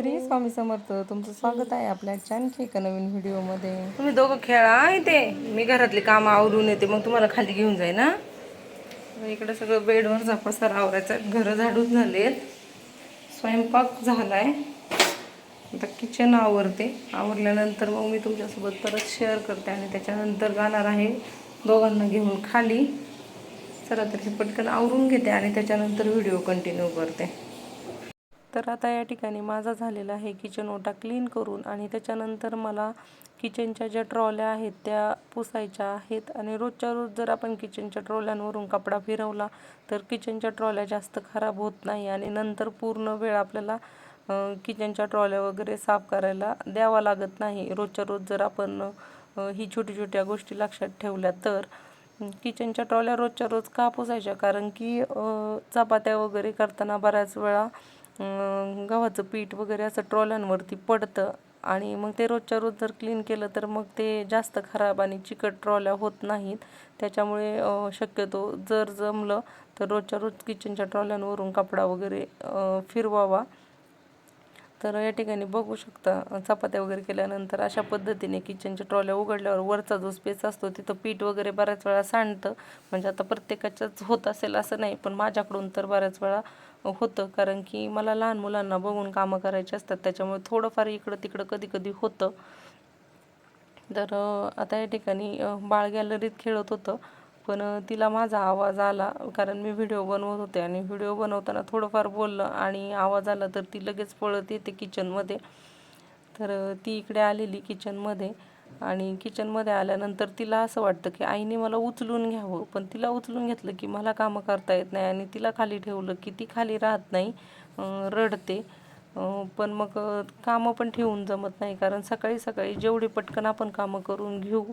श्री स्वामी समर्थ तुमचं स्वागत आहे आपल्या आणखी एका नवीन व्हिडिओमध्ये. तुम्ही दोघं खेळा ते मी घरातली कामं आवरून येते मग तुम्हाला खाली घेऊन जाई ना इकडं सगळं बेडवर पसार आवरायचा. घरं झाडून झालेत. स्वयंपाक झालाय. आता किचन आवरते. आवरल्यानंतर मग मी तुमच्यासोबत परत शेअर करते आणि त्याच्यानंतर जाणार आहे दोघांना घेऊन खाली. चला तर हे पटकन आवरून घेते आणि त्याच्यानंतर व्हिडिओ कंटिन्यू करते. तर आता या ठिकाणी माझा झालेला आहे किचन ओटा क्लीन करून आणि त्याच्यानंतर मला किचनच्या ज्या ट्रॉल्या आहेत त्या पुसायच्या आहेत. आणि रोजच्या रोज जर आपण किचनच्या ट्रॉल्यांवरून कपडा फिरवला तर किचनच्या ट्रॉल्या जास्त खराब होत नाही आणि नंतर पूर्ण वेळ आपल्याला किचनच्या ट्रॉल्या वगैरे साफ करायला द्यावा लागत नाही. रोजच्या रोज जर आपण ही छोटी छोट्या गोष्टी लक्षात ठेवल्या तर किचनच्या ट्रॉल्या रोजच्या रोज का पुसायच्या? कारण की चपात्या वगैरे करताना बऱ्याच वेळा गव्हाचं पीठ वगैरे असं ट्रॉल्यांवरती पडतं आणि मग ते रोजच्या रोज जर क्लीन केलं तर मग ते जास्त खराब आणि चिकट ट्रॉल्या होत नाहीत. त्याच्यामुळे शक्यतो जर जमलं तर रोजच्या रोज किचनच्या ट्रॉल्यांवरून कपडा वगैरे फिरवावा. तर या ठिकाणी बघू शकता चपात्या वगैरे केल्यानंतर अशा पद्धतीने किचनच्या ट्रॉल्या उघडल्यावर वरचा जो स्पेस असतो तिथं पीठ वगैरे बऱ्याच वेळा सांडतं. म्हणजे आता प्रत्येकाच्याच होत असेल असं नाही पण माझ्याकडून तर बऱ्याच वेळा होतं. कारण की मला लहान मुलांना बघून कामं करायची असतात. त्याच्यामुळे थोडंफार इकडं तिकडं कधी कधी होतं. तर आता या ठिकाणी बाळ गॅलरीत खेळत होतं. पण तिला माझा आवाज आला. कारण मी व्हिडिओ बनवत होते आणि व्हिडिओ बनवताना थोडंफार बोललं आणि आवाज आला तर ती लगेच पळत येते किचनमध्ये तर ती इकडे आलेली किचनमध्ये आणि किचनमध्ये आल्यानंतर तिला असं वाटतं की आईने मला उचलून घ्यावं. पण तिला उचलून घेतलं की मला कामं करता येत नाही आणि तिला खाली ठेवलं की ती खाली राहत नाही रडते. पण मग कामं पण ठेवून जमत नाही कारण सकाळी सकाळी जेवढी पटकन आपण कामं करून घेऊ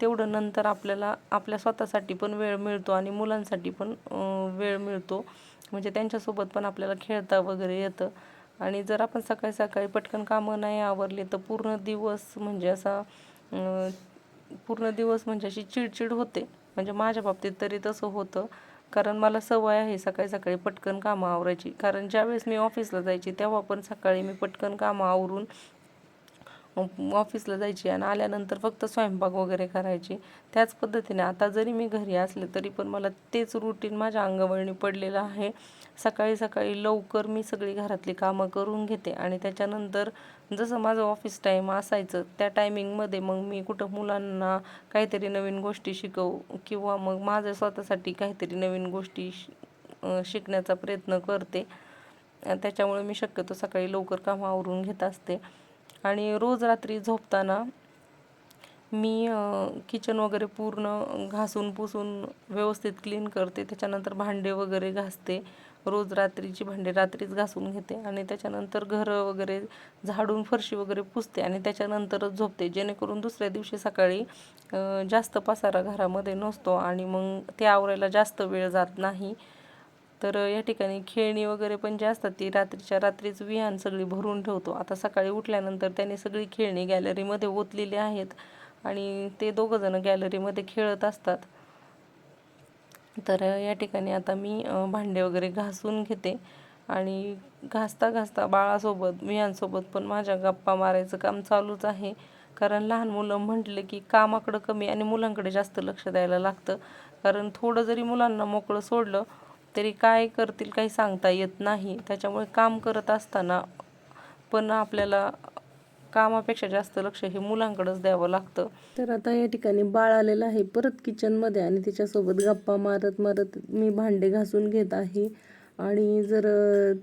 तेवढं नंतर आपल्याला आपल्या स्वतःसाठी पण वेळ मिळतो आणि मुलांसाठी पण वेळ मिळतो. म्हणजे त्यांच्यासोबत पण आपल्याला खेळता वगैरे येतं. आणि जर आपण सकाळी सकाळी पटकन कामं नाही आवरली तर पूर्ण दिवस म्हणजे असा पूर्ण दिवस म्हणजे अशी चिडचिड होते. म्हणजे माझ्या बाबतीत तरी तसं होतं. कारण मला सवय आहे सकाळी सकाळी पटकन कामं आवरायची. कारण ज्यावेळेस मी ऑफिसला जायची तेव्हा पण सकाळी मी पटकन कामं आवरून ऑफिसला जायची आणि आल्यानंतर फक्त स्वयंपाक वगैरे करायची. त्याच पद्धतीने आता जरी मी घरी असले तरी पण मला तेच रुटीन माझ्या अंगवळणी पडलेलं आहे. सकाळी सकाळी लवकर मी सगळी घरातली कामं करून घेते आणि त्याच्यानंतर जसं माझं ऑफिस टाईम असायचं त्या टायमिंगमध्ये मग मी कुठं मुलांना काहीतरी नवीन गोष्टी शिकवू किंवा मग माझं स्वतःसाठी काहीतरी नवीन गोष्टी शिकण्याचा प्रयत्न करते. त्याच्यामुळे मी शक्यतो सकाळी लवकर कामं आवरून घेत असते. आणि रोज रात्री झोपताना मी किचन वगैरे पूर्ण घासून पुसून व्यवस्थित क्लीन करते. त्याच्यानंतर भांडे वगैरे घासते. रोज रात्रीची भांडे रात्रीच घासून घेते आणि त्याच्यानंतर घरं वगैरे झाडून फरशी वगैरे पुसते आणि त्याच्यानंतरच झोपते. जेणेकरून दुसऱ्या दिवशी सकाळी जास्त पसारा घरामध्ये नसतो आणि मग ते आवरायला जास्त वेळ जात नाही. तर या ठिकाणी खेळणी वगैरे पण जे असतात ती रात्रीच्या रात्रीच विहान सगळी भरून ठेवतो. आता सकाळी उठल्यानंतर त्याने सगळी खेळणी गॅलरीमध्ये ओतलेली आहेत आणि ते दोघंजणं गॅलरीमध्ये खेळत असतात. तर या ठिकाणी आता मी भांडे वगैरे घासून घेते आणि घासता घासता बाळासोबत विहांसोबत पण माझ्या गप्पा मारायचं काम चालूच आहे. कारण लहान मुलं म्हटले की कामाकडं कमी आणि मुलांकडे जास्त लक्ष द्यायला लागतं. कारण थोडं जरी मुलांना मोकळं सोडलं तरी काय करतील काही सांगता येत नाही. त्याच्यामुळे काम करत असताना पण आपल्याला कामापेक्षा जास्त लक्ष हे मुलांकडेच द्यावं लागतं. तर आता या ठिकाणी बाळ आलेलं आहे परत किचनमध्ये आणि तिच्यासोबत गप्पा मारत मारत मी भांडे घासून घेत आहे. आणि जर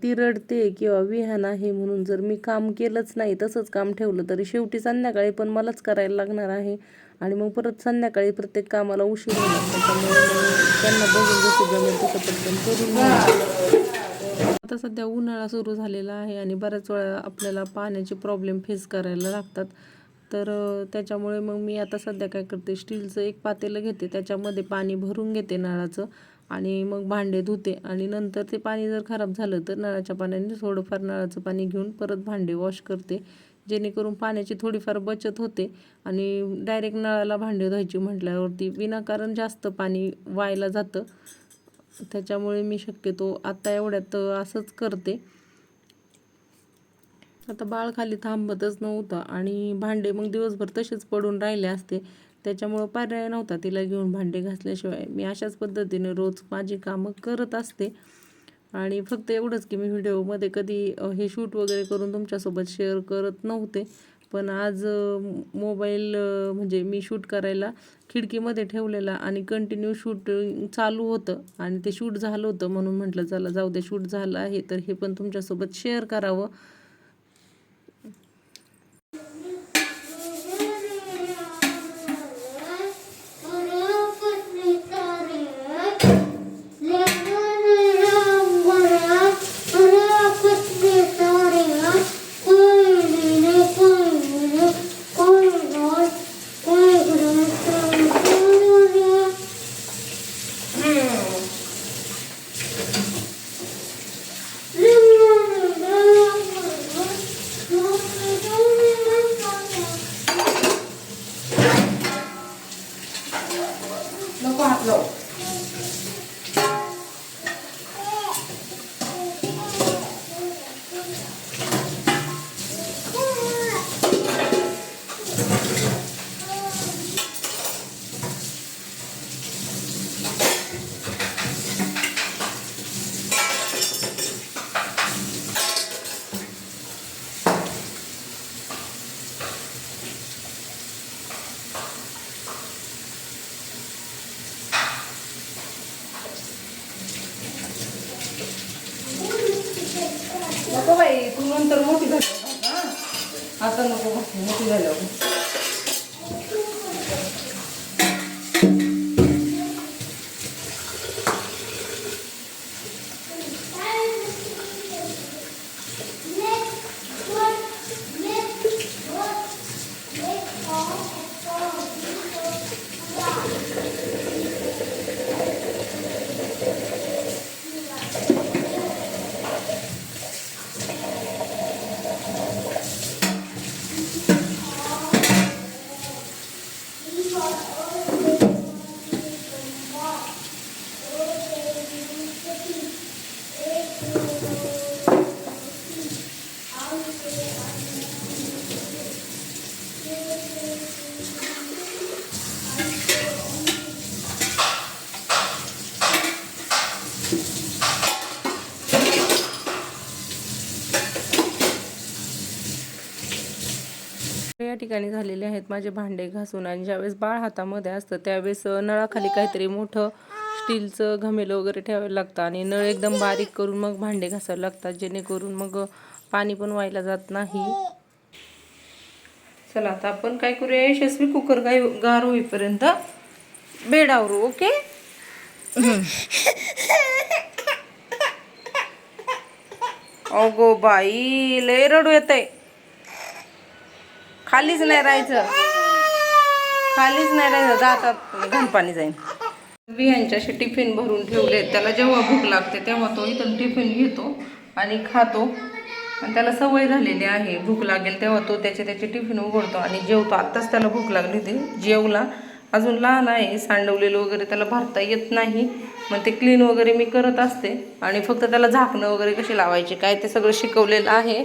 ती रडते किंवा विहान आहे म्हणून जर मी काम केलंच नाही तसंच काम ठेवलं तरी शेवटी संध्याकाळी पण मलाच करायला लागणार आहे. आणि मग परत संध्याकाळी प्रत्येक कामाला उशीर होणार त्याच्यामुळे मग त्यांना बघून जसं जमेल तसं पटकन करून. आता सध्या उन्हाळा सुरू झालेला आहे आणि बऱ्याच वेळा आपल्याला पाण्याचे प्रॉब्लेम फेस करायला लागतात. तर त्याच्यामुळे मग मी आता सध्या काय करते स्टीलचं एक पातेलं घेते त्याच्यामध्ये पाणी भरून घेते नळाचं आणि मग भांडे धुते. आणि नंतर ते पाणी जर खराब झालं तर नळाच्या पाण्याने थोडंफार नळाचं पाणी घेऊन परत भांडे वॉश करते. जेणेकरून पाण्याची थोडीफार बचत होते आणि डायरेक्ट नळाला भांडे धुवायची म्हटल्यावरती विनाकारण जास्त पाणी वायला जातं. त्याच्यामुळे मी शक्यतो आत्ता एवढ्यात असंच करते. आता बाळ खाली थांबतच नव्हता आणि भांडे मग दिवसभर तसेच पडून राहिले असते. त्याच्यामुळं पर्याय नव्हता तिला घेऊन भांडे घासल्याशिवाय. मी अशाच पद्धतीने रोज माझी कामं करत असते. आणि फक्त एवढंच की मी व्हिडिओमध्ये कधी हे शूट वगैरे करून तुमच्यासोबत शेअर करत नव्हते. पण आज मोबाईल म्हणजे मी शूट करायला खिडकीमध्ये ठेवलेला आणि कंटिन्यू शूट चालू होतं. आणि ते शूट झालं होतं म्हणून म्हटलं चला जाऊ दे शूट झालं आहे तर हे पण तुमच्यासोबत शेअर करावं. आता नको घासू, मोठी झाल्यावर या ठिकाणी झालेले आहेत माझे भांडे घासून आणि ज्यावेळेस बाळ हातामध्ये असतं त्यावेळेस नळाखाली काहीतरी मोठं स्टीलचं घमेलं वगैरे ठेवायला लागतं आणि नळ एकदम बारीक करून मग भांडे घासायला लागतात जेणेकरून मग पाणी पण व्हायला जात नाही. चला आता आपण काय करूया यशस्वी कुकर गाय गार होईपर्यंत बेड आवरू ओके? अगो बाई लय रडू येतंय. खालीच नाही राहायचं. खालीच नाही राहायचं. जातात घाण पाणी जाईल बियांच्याशी असे टिफिन भरून ठेवले. त्याला जेव्हा भूक लागते तेव्हा तो इथून टिफिन घेतो आणि खातो. आणि त्याला सवय झालेली आहे. भूक लागेल तेव्हा तो त्याचे त्याचे टिफिन उघडतो आणि जेवतो. आत्ताच त्याला भूक लागली होती. जेवला. अजून लहान आहे सांडवलेलं वगैरे त्याला भरता येत नाही. मग ते क्लीन वगैरे मी करत असते. आणि फक्त त्याला झाकणं वगैरे कशी लावायचे काय ते सगळं शिकवलेलं आहे.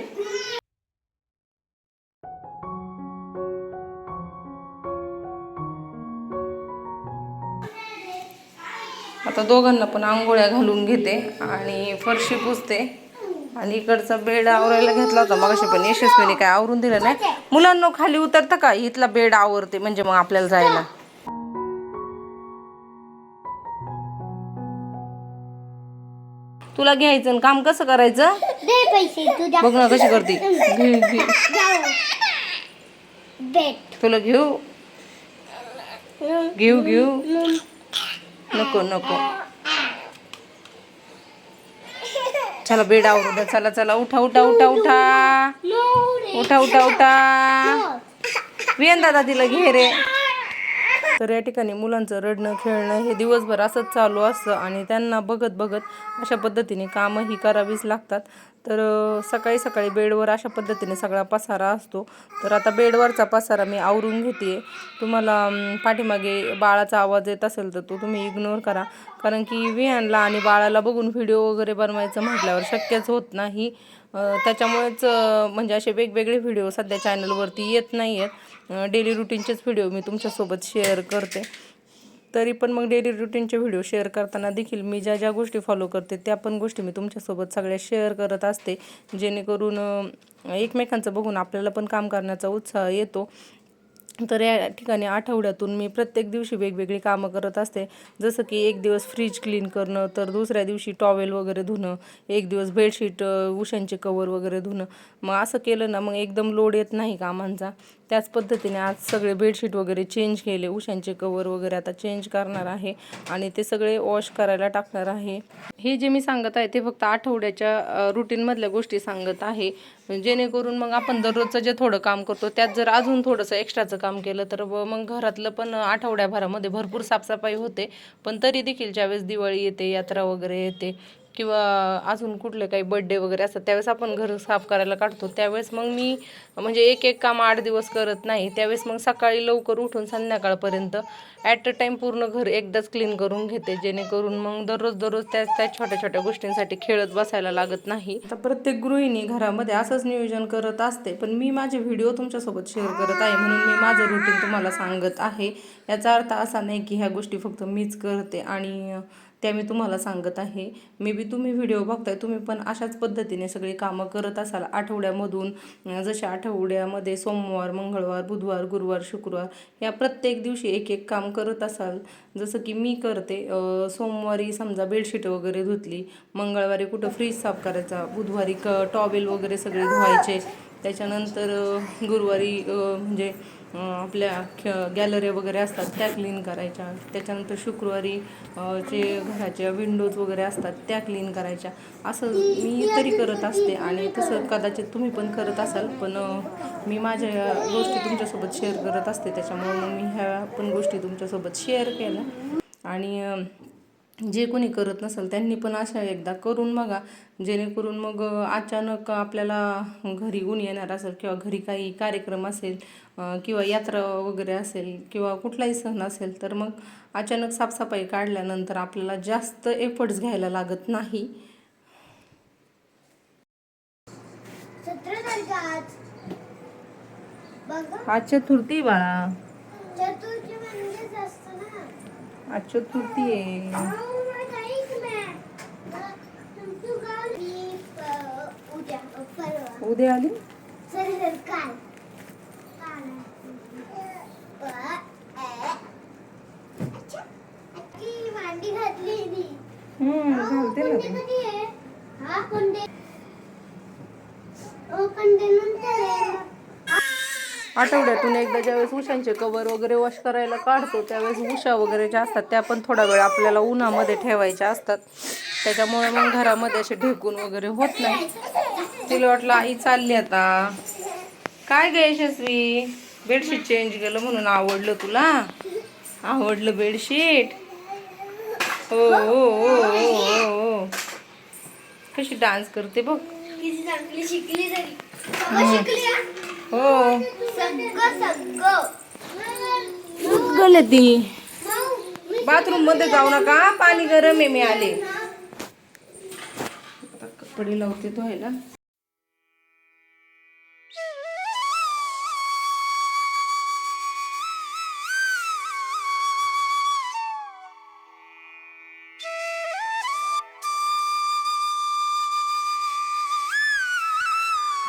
आता दोघांना पण आंघोळ्या घालून घेते आणि फरशी पुसते. आणि इकडचा बेड आवरायला घेतला होता मग पण यशस्वीने काय आवरून दिलं नाही. मुलांना खाली उतरतं का? इथला बेड आवरते म्हणजे मग आपल्याला जायला. तुला घ्यायचं आणि काम कसं करायचं? दे पैसे तुझ्या बघ ना कशी करते. घे घे जाऊ. बेट तुला घेऊ? घेऊ घेऊ? नको नको. चला बेड आवरू द्या चला चला उठा उठा उठा उठा. उठा उठा उठा. वियन दादा तिला घे रे. तर या ठिकाणी मुलांचं रडणं खेळणं हे दिवसभर असंच चालू असतं आणि त्यांना बघत बघत अशा पद्धतीने कामंही करावीच लागतात. तर सकाळी सकाळी बेडवर अशा पद्धतीने सगळा पसारा असतो. तर आता बेडवरचा पसारा मी आवरून घेते तुम्हाला पाठीमागे बाळाचा आवाज येत असेल तर तो तुम्ही इग्नोर करा. कारण की विहानला आणि बाळाला बघून व्हिडिओ वगैरे बनवायचं म्हटल्यावर शक्यच होत नाही. त्याच्यामुळेच म्हणजे असे वेगवेगळे व्हिडिओ सध्या चॅनलवरती येत नाही आहेत डेली रुटीनचेच व्हिडिओ मी तुमच्यासोबत शेअर करते. तरी पण मग डेली रुटीनचे व्हिडिओ शेअर करताना देखील मी ज्या ज्या गोष्टी फॉलो करते त्या पण गोष्टी मी तुमच्यासोबत सगळ्या शेअर करत असते. जेणेकरून एकमेकांचं बघून आपल्याला पण काम करण्याचा उत्साह येतो. तर या ठिकाणी आठवड्यातून मी प्रत्येक दिवशी वेगवेगळी कामं करत असते. जसं की एक दिवस फ्रीज क्लीन करणं तर दुसऱ्या दिवशी टॉवेल वगैरे धुणं एक दिवस बेडशीट उशांचे कवर वगैरे धुणं. मग असं केलं ना मग एकदम लोड येत नाही कामांचा. त्याच पद्धतीने आज सगळे बेडशीट वगैरे चेंज केले. उशांचे कवर वगैरे आता चेंज करणार आहे आणि ते सगळे वॉश करायला टाकणार आहे. हे जे मी सांगत आहे ते फक्त आठवड्याच्या रुटीनमधल्या गोष्टी सांगत आहे. जेणेकरून मग आपण दररोजचं जे थोडं काम करतो त्यात जर अजून थोडंसं एक्स्ट्राचं काम केलं तर मग घरातलं पण आठवड्याभरामध्ये भरपूर साफसफाई होते. पण तरी देखील ज्यावेळेस दिवाळी येते यात्रा वगैरे येते किंवा अजून कुठले काही बड्डे वगैरे असतात त्यावेळेस आपण घर साफ करायला काढतो. त्यावेळेस मग मी म्हणजे एक एक काम आठ दिवस करत नाही. त्यावेळेस मग सकाळी लवकर उठून संध्याकाळपर्यंत ॲट अ टाईम पूर्ण घर एकदाच क्लीन करून घेते. जेणेकरून मग दररोज दररोज त्या त्या छोट्या छोट्या गोष्टींसाठी खेळत बसायला लागत नाही. आता प्रत्येक गृहिणी घरामध्ये असंच नियोजन करत असते पण मी माझे व्हिडिओ तुमच्यासोबत शेअर करत आहे म्हणून मी माझं रुटीन तुम्हाला सांगत आहे. याचा अर्थ असा नाही की ह्या गोष्टी फक्त मीच करते आणि त्या मी तुम्हाला सांगत आहे. मे बी तुम्ही व्हिडिओ बघताय तुम्ही पण अशाच पद्धतीने सगळी कामं करत असाल. आठवड्यामधून जशा जसे आठवड्यामध्ये सोमवार मंगळवार बुधवार गुरुवार शुक्रवार या प्रत्येक दिवशी एक एक काम करत असाल. जसं की मी करते सोमवारी समजा बेडशीट वगैरे धुतली मंगळवारी कुठं फ्रीज साफ करायचा बुधवारी क टॉवेल वगैरे सगळे धुवायचे त्याच्यानंतर गुरुवारी म्हणजे आपल्या ख गॅलऱ्या वगैरे असतात त्या क्लीन करायच्या. त्याच्यानंतर शुक्रवारी जे घराच्या विंडोज वगैरे असतात त्या क्लीन करायच्या. असं मी तरी करत असते आणि तसं कदाचित तुम्ही पण करत असाल पण मी माझ्या गोष्टी तुमच्यासोबत शेअर करत असते. त्याच्यामुळे मग मी ह्या पण गोष्टी तुमच्यासोबत शेअर केल्या. आणि जे कोणी करत नसेल त्यांनी पण अशा एकदा करून बघा. जेणेकरून मग अचानक आपल्याला घरी ऊन येणार असेल किंवा घरी काही कार्यक्रम असेल किंवा यात्रा वगैरे असेल किंवा कुठलाही सण असेल तर मग अचानक साफसफाई काढल्यानंतर आपल्याला जास्त एफर्ट्स घ्यायला लागत नाही. आज. चतुर्थी बाळा चतुर्थी म्हणजेच असतं ना आज चतुर्थी आहे. उद्या आली सर सर काल काल अ, अ. अच्छा. ती मांडी घातली मी हम्म, अहो, घालते ना कोणते ते. कधी आहे हा कोणते ओ कोणते नंतर आहे आठवड्यातून एकदा ज्यावेळेस उशांचे कवर वगैरे वॉश करायला काढतो त्यावेळेस उषा वगैरे ज्या असतात त्या पण थोडा वेळ आपल्याला उन्हामध्ये ठेवायच्या असतात. त्याच्यामुळे मग घरामध्ये असे ढेकून वगैरे होत नाही. तिला वाटलं आई चालली आता. काय ग यशस्वी? बेडशीट चेंज केलं म्हणून आवडलं तुला? आवडलं बेडशीट? हो हो हो हो हो हो. कशी डान्स करते बघ. शिकली हा? गल ती बाथरूममध्ये जाऊ नका. पाणी गरम आहे मी आले. आता कपडे लावते धुवायला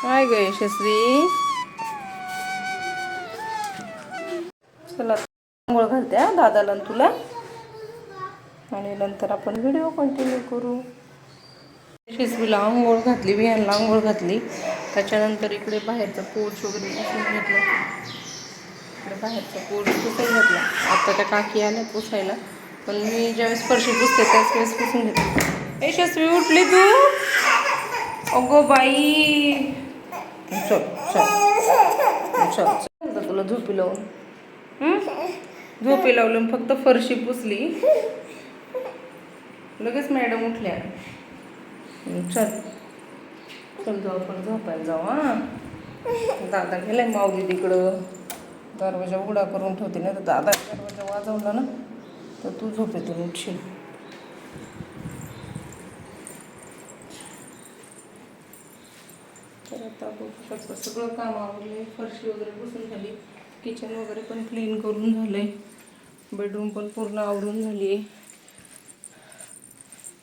काय ग यशस्वी. दादाला तुला. आणि नंतर आपण व्हिडिओ कंटिन्यू करू. यशस्वीला आंघोळ घातली विहानला आंघोळ घातली. त्याच्यानंतर इकडे बाहेरचा पोर्च वगैरे पुसून घेतला. इकडे बाहेरचा पोर्च पुसून घेतला. आता त्या काकी आल्या पुसायला. पण मी ज्यावेळेस फरशी पुसते त्याच वेळेस पुसून घेते यशस्वी उठली तू? अगो बाई. चल चल. चल चल. तुला झोपी लावून. झोपे लावलं फक्त फरशी पुसली. लगेच मॅडम उठल्या. चल. चल जाऊ आपण झोपायला जाऊ हा. दादा गेलाय माऊली तिकडं. दरवाजा उघडा करून ठेवते नाही तर दादा दरवाजा वाजवला ना तर तू झोपेतून उठशील. तर आता बघू सगळं काम आवडले फरशी वगैरे पुसून झाली. किचन वगैरे पण क्लीन करून झालंय. बेडरूम पण पूर्ण आवरून झाली आहे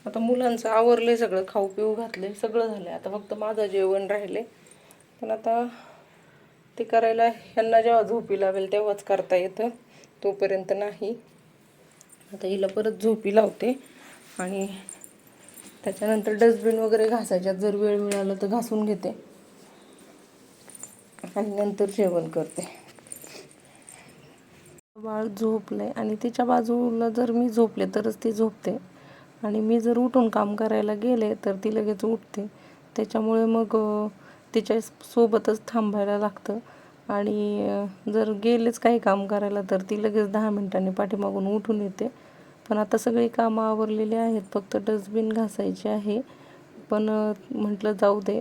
आता मुलांचं आवरलं आहे सगळं खाऊ पिऊ घातलंय सगळं झालं आहे आता फक्त माझं जेवण राहिले पण आता ते करायला ह्यांना जेव्हा झोपी लावेल तेव्हाच करता येतं. तोपर्यंत नाही. आता हिला परत झोपी लावते. आणि त्याच्यानंतर डस्टबिन वगैरे घासायच्यात जर वेळ मिळाला तर घासून घेते. आणि नंतर जेवण करते. बाळ झोपलं आहे आणि तिच्या बाजूला जर मी झोपले तरच ती झोपते. आणि मी जर उठून काम करायला गेले तर ती लगेच उठते. त्याच्यामुळे मग तिच्या सोबतच थांबायला लागतं. आणि जर गेलेच काही काम करायला तर ती लगेच दहा मिनिटांनी पाठीमागून उठून येते. पण आता सगळी कामं आवरलेली आहेत फक्त डस्टबिन घासायची आहे. पण म्हटलं जाऊ दे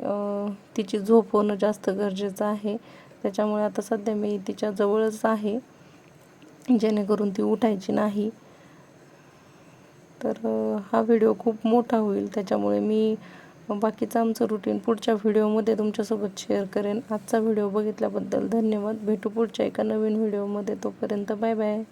तिची झोप होणं जास्त गरजेचं आहे. त्याच्यामुळे आता सध्या मी तिच्या जवळच आहे. जेणेकरून ती उठायची नाही. तर हा व्हिडिओ खूप मोठा होईल. त्याच्यामुळे मी बाकीचं आमचं रुटीन पुढच्या व्हिडिओमध्ये तुमच्यासोबत शेअर करेन. आजचा व्हिडिओ बघितल्याबद्दल धन्यवाद. भेटू पुढच्या एका नवीन व्हिडिओमध्ये. तोपर्यंत बाय बाय